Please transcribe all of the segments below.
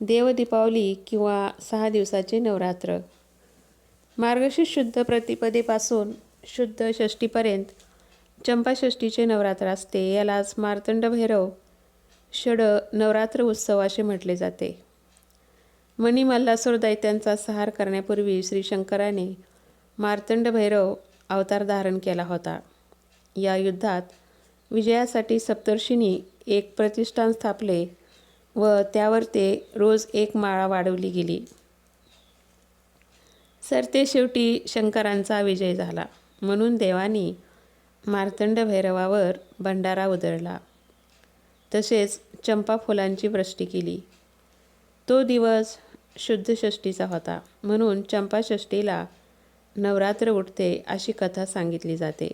देव दीपावली किंवा सहा दिवसाचे नवरात्र. मार्गशीर्ष शुद्ध प्रतिपदेपासून शुद्ध षष्टीपर्यंत चंपाषष्टीचे नवरात्र असते यालाच मार्तंड भैरव षड नवरात्र उत्सव असे म्हटले जाते. मणिमल्लासूर दैत्यांचा सहार करण्यापूर्वी श्री शंकराने मार्तंड भैरव अवतार धारण केला होता. या युद्धात विजयासाठी सप्तर्षींनी एक प्रतिष्ठान स्थापले व त्यावर ते रोज एक माळा वाढवली गेली. सरते शेवटी शंकरांचा विजय झाला. म्हणून देवानी मार्तंड भैरवावर भंडारा उधळला. तसेच चंपा फुलांची वृष्टी केली. तो दिवस शुद्ध षष्टीचा होता. म्हणून चंपाषष्टीला नवरात्र उठते अशी कथा सांगितली जाते.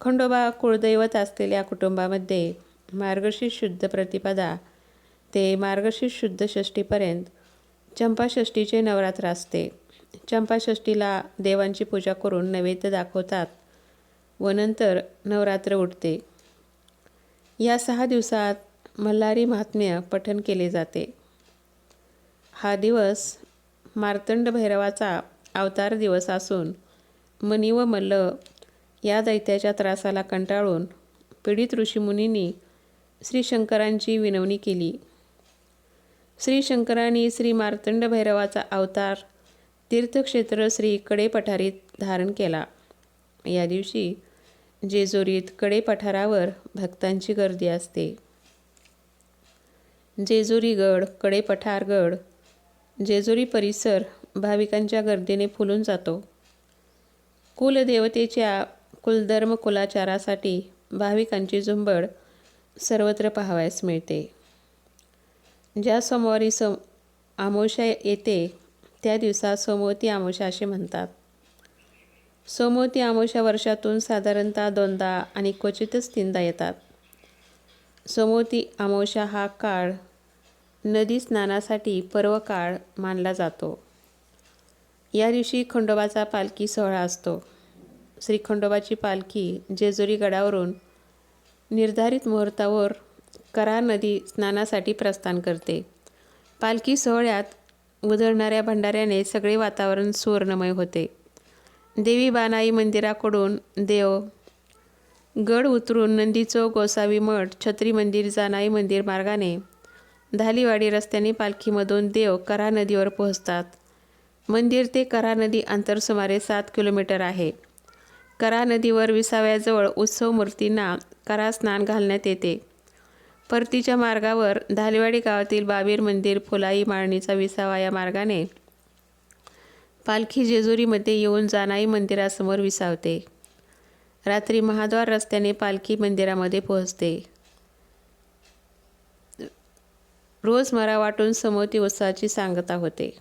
खंडोबा कुळदैवत असलेल्या कुटुंबामध्ये मार्गशीर्ष शुद्ध प्रतिपदा ते मार्गशीर्ष शुद्ध षष्टीपर्यंत चंपाषष्टीचे नवरात्र असते. चंपाषष्टीला देवांची पूजा करून नैवेद्य दाखवतात व नंतर नवरात्र उठते या सहा दिवसात मल्हारी महात्म्य पठन केले जाते. हा दिवस मार्तंड भैरवाचा अवतार दिवस असून मनी व मल्ल या दैत्याच्या त्रासाला कंटाळून पीडित ऋषीमुनींनी श्री शंकरांची विनवणी केली. श्री शंकरांनी श्री मार्तंड भैरवाचा अवतार तीर्थक्षेत्र श्री कडे पठारीत धारण केला. या दिवशी जेजुरीत कडे पठारावर भक्तांची गर्दी असते. जेजुरीगडकडे पठारगड जेजुरी परिसर भाविकांच्या गर्दीने फुलून जातो. कुलदेवतेच्या कुलधर्म कुलाचारासाठी भाविकांची झुंबड सर्वत्र पाहावयास मिळते. ज्या सोमवारी सम आमोशा येते त्या दिवसात सोमवती आमोशा असे म्हणतात. सोमवती आमोशा वर्षातून साधारणतः दोनदा आणि क्वचितच तीनदा येतात. सोमवती आमोशा हा काळ नदी स्नानासाठी पर्व काळ मानला जातो. या दिवशी खंडोबाचा पालखी सोहळा असतो. श्री खंडोबाची पालखी जेजुरी गडावरून निर्धारित मुहूर्तावर करा नदी स्नानासाठी प्रस्थान करते. पालखी सोहळ्यात उधळणाऱ्या भंडाऱ्याने सगळे वातावरण सुवर्णमय होते. देवी बानाई मंदिराकडून देव गड उतरून नंदीचो गोसावी मठ छत्री मंदिर जानाई मंदिर मार्गाने धालीवाडी रस्त्याने पालखीमधून देव करा नदीवर पोहोचतात. मंदिर ते करा नदी अंतर सुमारे सात किलोमीटर आहे. करा नदीवर विसाव्याजवळ उत्सव मूर्तींना करा स्नान घालण्यात येते. परतीच्या मार्गावर धालेवाडी गावातील बाबीर मंदिर फुलाई माळणीचा विसावा या मार्गाने पालखी जेजुरीमध्ये येऊन जानाई मंदिरासमोर विसावते. रात्री महाद्वार रस्त्याने पालखी मंदिरामध्ये पोहोचते. रोज मरा वाटून समोती उत्साहाची सांगता होते.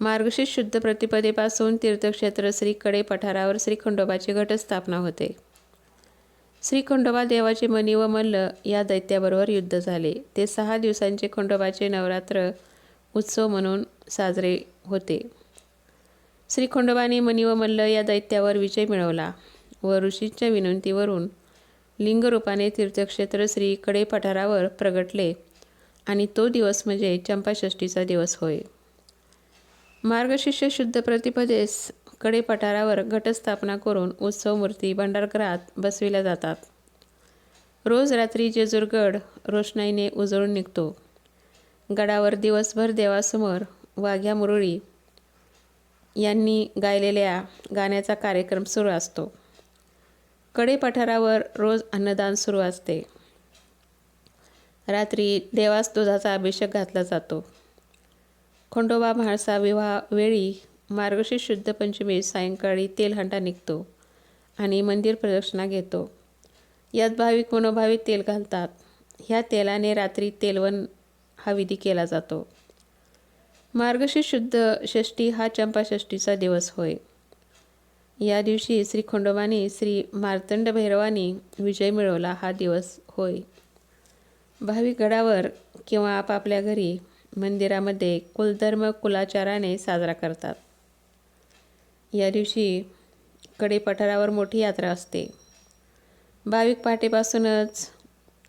मार्गशीर्ष शुद्ध प्रतिपदेपासून तीर्थक्षेत्र श्रीकडे पठारावर श्री खंडोबाची घटस्थापना होते. श्री खंडोबा देवाचे मनी व मल्ल या दैत्याबरोबर युद्ध झाले. ते सहा दिवसांचे खंडोबाचे नवरात्र उत्सव म्हणून साजरे होते. श्री खंडोबाने मनी व मल्ल या दैत्यावर विजय मिळवला व ऋषींच्या विनंतीवरून लिंगरूपाने तीर्थक्षेत्र श्री कडे पठारावर प्रगटले आणि तो दिवस म्हणजे चंपाषष्टीचा दिवस होय. मार्गशिष्य शुद्ध प्रतिपदेस कडे पठारावर घटस्थापना करून उत्सव मूर्ती भंडारगृहात बसविल्या जातात. रोज रात्री जेजूरगड रोषणाईने उजळून निघतो. गडावर दिवसभर देवासमोर वाघ्या मुरळी यांनी गायलेल्या गाण्याचा कार्यक्रम सुरू असतो. कडे पठारावर रोज अन्नदान सुरू असते. रात्री देवास दुधाचा अभिषेक घातला जातो. खंडोबा म्हाळसा विवाह वेळी मार्गशीर्ष शुद्ध पंचमी सायंकाळी तेलहंडा निघतो आणि मंदिर प्रदक्षिणा घेतो. यात भाविक मनोभाविक तेल घालतात. ह्या तेलाने रात्री तेलवन हा विधी केला जातो. मार्गशीर्ष शुद्ध षष्टी हा चंपाषष्टीचा दिवस होय. या दिवशी श्री खंडोबाने श्री मार्तंड भैरवानी विजय मिळवला हा दिवस होय. भाविक गडावर किंवा आपापल्या घरी मंदिरामध्ये कुलधर्म कुलाचाराने साजरा करतात. या दिवशी कडे पठारावर मोठी यात्रा असते. भाविक पहाटेपासूनच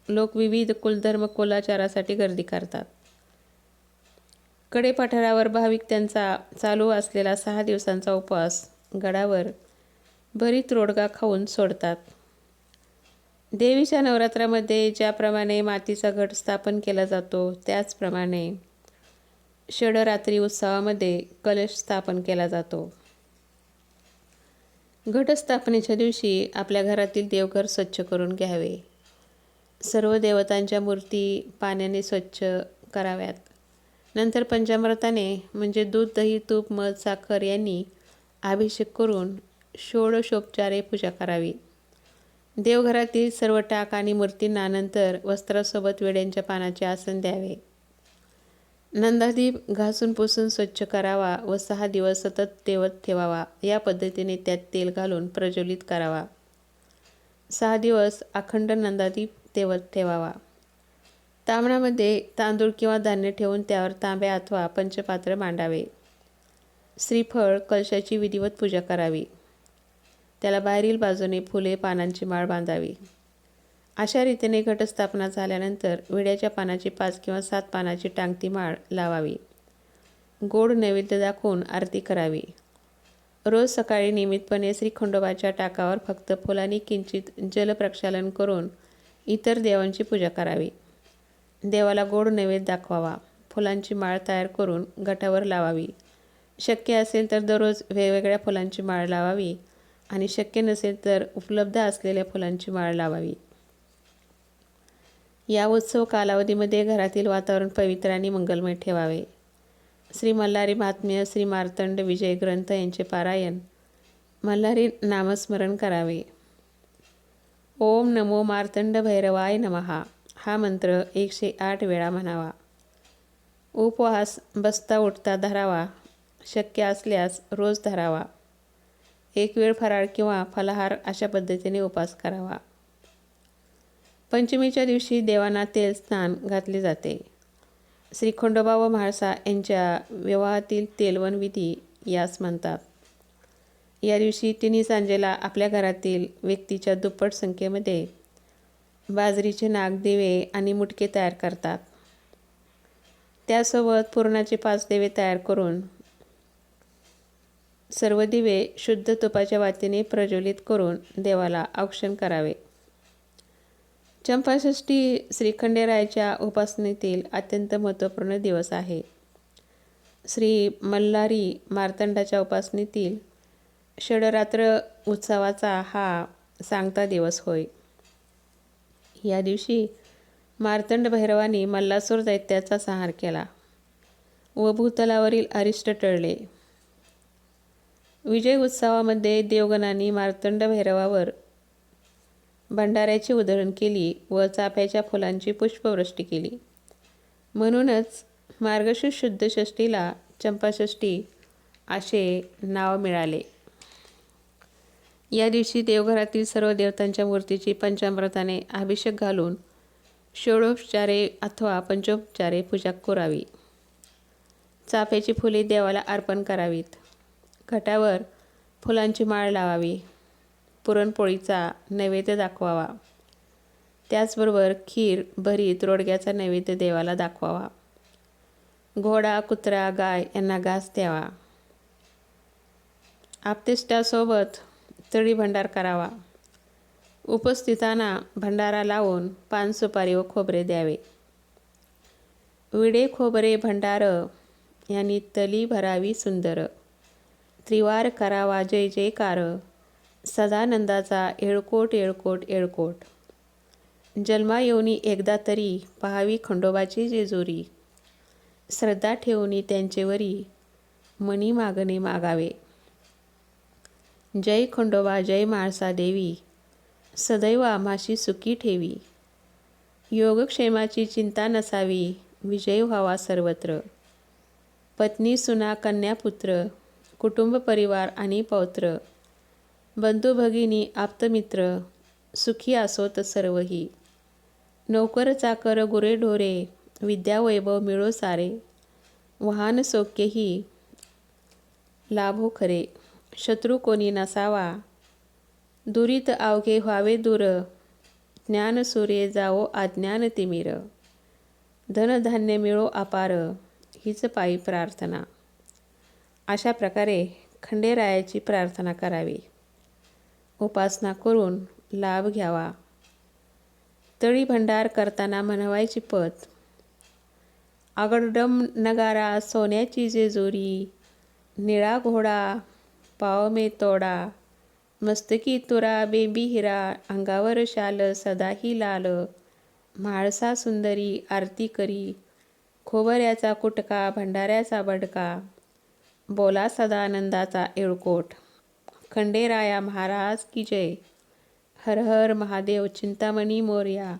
लोक विविध कुलधर्म कोलाचारासाठी गर्दी करतात. कडेपठारावर भाविक त्यांचा चालू असलेला सहा दिवसांचा उपवास गडावर भरीत रोडगा खाऊन सोडतात. देवीच्या नवरात्रामध्ये ज्याप्रमाणे मातीचा घट स्थापन केला जातो त्याचप्रमाणे षडरात्री उत्सवामध्ये कलश स्थापन केला जातो. घटस्थापनेच्या दिवशी आपल्या घरातील देवघर स्वच्छ करून घ्यावे. सर्व देवतांच्या मूर्ती पाण्याने स्वच्छ कराव्यात. नंतर पंचामृताने म्हणजे दूध दही तूप मध साखर यांनी अभिषेक करून षोडशोपचारे पूजा करावी. देवघरातील सर्व टाक आणि मूर्तींना नंतर वस्त्रासोबत वेड्यांच्या पानाचे आसन द्यावे. नंदादीप घासून पुसून स्वच्छ करावा व सहा दिवस सतत तेवत ठेवावा. या पद्धतीने त्यात तेल घालून प्रज्वलित करावा. सहा दिवस अखंड नंदादीप तेवत ठेवावा. तांबणामध्ये तांदूळ किंवा धान्य ठेवून त्यावर तांब्या अथवा पंचपात्र मांडावे. श्रीफळ कलशाची विधिवत पूजा करावी. त्याला बाहेरील बाजूने फुले पानांची माळ बांधावी. अशा रीतीने घटस्थापना झाल्यानंतर विड्याच्या पानाची पाच किंवा सात पानाची टांगती माळ लावावी. गोड नैवेद्य दाखवून आरती करावी. रोज सकाळी नियमितपणे श्री खंडोबाच्या टाकावर फक्त फुलांनी किंचित जलप्रक्षालन करून इतर देवांची पूजा करावी. देवाला गोड नैवेद्य दाखवावा. फुलांची माळ तयार करून गटावर लावावी. शक्य असेल तर दररोज वेगवेगळ्या फुलांची माळ लावावी आणि शक्य नसेल तर उपलब्ध असलेल्या फुलांची माळ लावावी. या उत्सव कालावधीमध्ये घरातील वातावरण पवित्र आणि मंगलमय ठेवावे. श्री मल्हारी महात्म्य श्री मार्तंड विजय ग्रंथ यांचे पारायण. मल्हारी नामस्मरण करावे. ओम नमो मार्तंड भैरवाय नमहा हा मंत्र एकशे आठ वेळा म्हणावा. उपवास बसता उठता धरावा. शक्य असल्यास रोज धरावा. एक वेळ फराळ किंवा फलाहार अशा पद्धतीने उपास करावा. पंचमीच्या दिवशी देवांना तेल स्नान घातले जाते. श्री खंडोबा व म्हाळसा यांच्या विवाहातील तेलवण विधी यास म्हणतात. या दिवशी तिन्ही सांजेला आपल्या घरातील व्यक्तीच्या दुप्पट संख्येमध्ये बाजरीचे नागदिवे आणि मुटके तयार करतात. त्यासोबत पुरणाचे पाच देवे तयार करून सर्व दिवे शुद्ध तुपाच्या वातीने प्रज्वलित करून देवाला औक्षण करावे. चंपाषष्ठी श्रीखंडेरायाच्या उपासनेतील अत्यंत महत्त्वपूर्ण दिवस आहे. श्री मल्हारी मार्तंडाच्या उपासनेतील षडरात्र उत्सवाचा हा सांगता दिवस होय. या दिवशी मार्तंड भैरवानी मल्लासूर दैत्याचा संहार केला व भूतलावरील अरिष्ट टळले. विजय उत्सवामध्ये देवगणांनी मार्तंड भैरवावर भंडाऱ्याची उधळण केली व चाफ्याच्या फुलांची पुष्पवृष्टी केली. म्हणूनच मार्गशीर्ष शुद्ध षष्टीला चंपाषष्ठी असे नाव मिळाले. या दिवशी देवघरातील सर्व देवतांच्या मूर्तीची पंचामृताने अभिषेक घालून षोडोपचारे अथवा पंचोपचारे पूजा करावी. चाफ्याची फुले देवाला अर्पण करावीत. घटावर फुलांची माळ लावावी. पुरणपोळीचा नैवेद्य दाखवावा. त्याचबरोबर खीर भरीत रोडग्याचा नैवेद्य देवाला दाखवावा. घोडा कुत्रा गाय यांना घास द्यावा. आपतेष्टासोबत तळी भंडार करावा. उपस्थितांना भंडारा लावून पान सुपारी व खोबरे द्यावे. विडे खोबरे भंडार यांनी तली भरावी सुंदर. त्रिवार करावा जय जयकार. सदानंदाचा येळकोट येळकोट येळकोट. जन्मा येऊनी एकदा तरी पहावी खंडोबाची जेजुरी. श्रद्धा ठेवूनी त्यांचेवरी मनी मागणे मागावे. जय खंडोबा जय माळसा देवी. सदैव आम्हाशी सुखी ठेवी. योगक्षेमाची चिंता नसावी विजय व्हावा सर्वत्र. पत्नी सुना कन्यापुत्र कुटुंब परिवार आणि पौत्र. बंधू भगिनी आप्तमित्र सुखी असोत सर्वही. नोकर चाकर गुरे ढोरे मिळो सारे. वाहन सौख्यही. लाभो खरे. शत्रू कोणी नसावा. दुरीत अवघे व्हावे दूर. ज्ञान सूर्ये जावो अज्ञान तिमिर. धनधान्य मिळो अपार. हीच पायी प्रार्थना. अशा प्रकारे खंडेरायाची प्रार्थना करावी. उपासना करून लाभ घ्यावा. तळी भंडार करताना म्हणवायची पत आगडम नगारा सोन्याची जेजुरी निळा घोडा पाव मे तोडा मस्तकी तुरा बेबी हिरा अंगावर शाल सदाही लाल म्हाळसा सुंदरी आरती करी खोबऱ्याचा कुटका भंडाऱ्याचा बडका बोला सदानंदाचा एळकोट खंडेराया महाराज की जय. हर हर महादेव चिंतामणी मोर्या.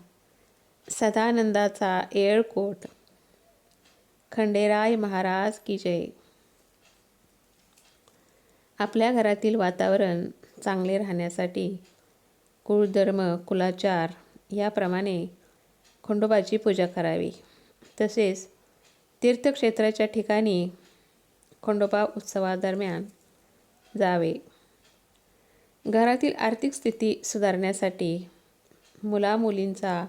सदानंदाचा येळकोट. खंडेराय महाराज की जय. आपल्या घरातील वातावरण चांगले राहण्यासाठी कुळधर्म कुलाचार याप्रमाणे खंडोबाची पूजा करावी. तसेच तीर्थक्षेत्राच्या ठिकाणी खंडोबा उत्सवादरम्यान जावे. घरातील आर्थिक स्थिती सुधारण्यासाठी मुलामुलींचा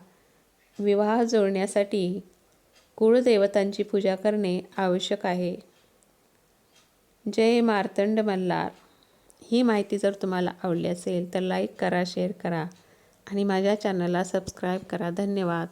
विवाह जोडण्यासाठी कुळदेवतांची पूजा करणे आवश्यक आहे. जय मार्तंड मल्हार. ही माहिती जर तुम्हाला आवडली असेल तर लाईक करा शेअर करा आणि माझ्या चॅनलला सबस्क्राईब करा. धन्यवाद.